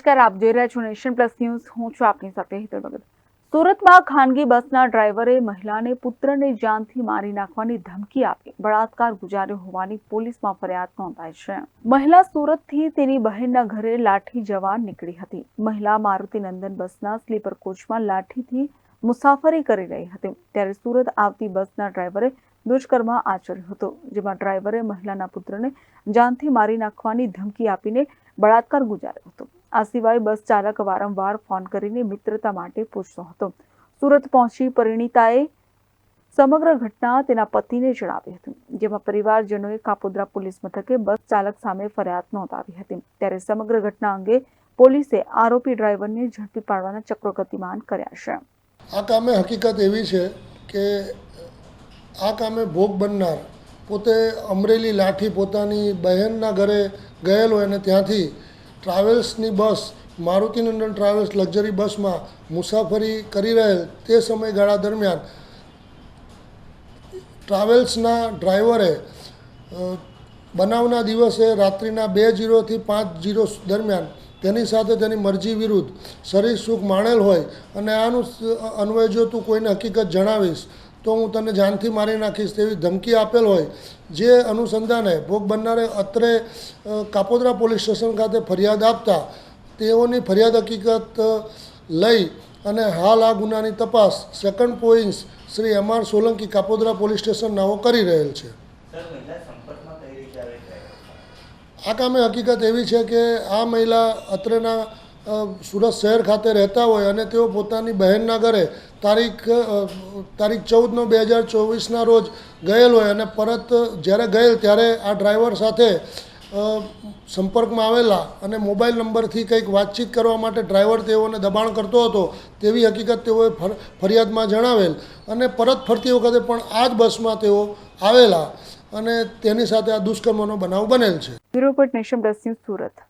નમસ્કાર, આપ જોઈ રહ્યા છો નેશન પ્લસ ન્યૂઝ. હું છું આપની સાથે હિતલ ભગત. સુરતમાં ખાનગી બસના ડ્રાઈવરે મહિલાને પુત્રને જાનથી મારી નાખવાની ધમકી આપી. બળાત્કાર ગુજાર્યો હોવાની પોલીસમાં ફરિયાદ નોંધાઈ છે. મહિલા સુરતથી તેની બહેનના ઘરે લાઠી જવા નીકળી હતી. મહિલા મારુતિ નંદન બસના સ્લીપર કોચમાં લાઠીથી મુસાફરી કરી રહી હતી. ત્યારે સુરત આવતી બસના ડ્રાઈવરે દુષ્કર્મ આચર્યો હતો, જેમાં ડ્રાઈવરે મહિલાના પુત્રને જાનથી મારી નાખવાની ધમકી આપીને બળાત્કાર ગુજાર્યો હતો. આ સિવાય બસ ચાલક વારંવાર ફોન કરીને મિત્રતા માટે પૂછતો હતો. સુરત પહોંચી પરિણીતાએ સમગ્ર ઘટના તેના પતિને જણાવી હતી, જેમાં પરિવારજનોએ કાપોદ્રા પોલીસ મથકે બસ ચાલક સામે ફરિયાદ નોંધાવી હતી. ત્યારે સમગ્ર ઘટના અંગે પોલીસે આરોપી ડ્રાઈવરને ઝડપી પાડવાના ચક્રો ગતિમાન કર્યા છે. આ કામે હકીકત એવી છે કે આ કામે ભોગ બનનાર પોતે અમરેલી લાઠી પોતાની બહેનના ઘરે ગયેલો અને ત્યાંથી ટ્રાવેલ્સની બસ, મારુતિનંદન ટ્રાવેલ્સ લક્ઝરી બસમાં મુસાફરી કરી રહેલ તે સમયગાળા દરમિયાન ટ્રાવેલ્સના ડ્રાઈવરે બનાવના દિવસે રાત્રિના બે જીરોથી પાંચ જીરો દરમિયાન તેની સાથે તેની મરજી વિરુદ્ધ શરીર સુખ માણેલ હોય અને આનું અન્વય જો તું કોઈને હકીકત જણાવીશ તો હું તને જાનથી મારી નાખીશ તેવી ધમકી આપેલ હોય. જે અનુસંધાને ભોગ બનનારે અત્રે કાપોદરા પોલીસ સ્ટેશન ખાતે ફરિયાદ આપતા તેઓની ફરિયાદ હકીકત લઈ અને હાલ આ ગુનાની તપાસ second points Shri M R Solanki Kapodara police station નાઓ કરી રહેલ છે. આ કામે હકીકત એવી છે કે આ મહિલા અત્રેના સુરત શહેર ખાતે રહેતા હોય અને તેઓ પોતાની બહેનના ઘરે તારીખ તારીખ ચૌદનો બે હજાર ચોવીસના રોજ ગયેલ હોય અને પરત જ્યારે ગયેલ ત્યારે આ ડ્રાઈવર સાથે સંપર્કમાં આવેલા અને મોબાઈલ નંબરથી કંઈક વાતચીત કરવા માટે ડ્રાઈવર તેઓને દબાણ કરતો હતો તેવી હકીકત તેઓએ ફર- ફરિયાદમાં જણાવેલ. અને પરત ફરતી વખતે પણ આ જ બસમાં તેઓ આવેલા અને તેની સાથે આ દુષ્કર્મનો બનાવ બનેલ છે. Bureau nation Surat.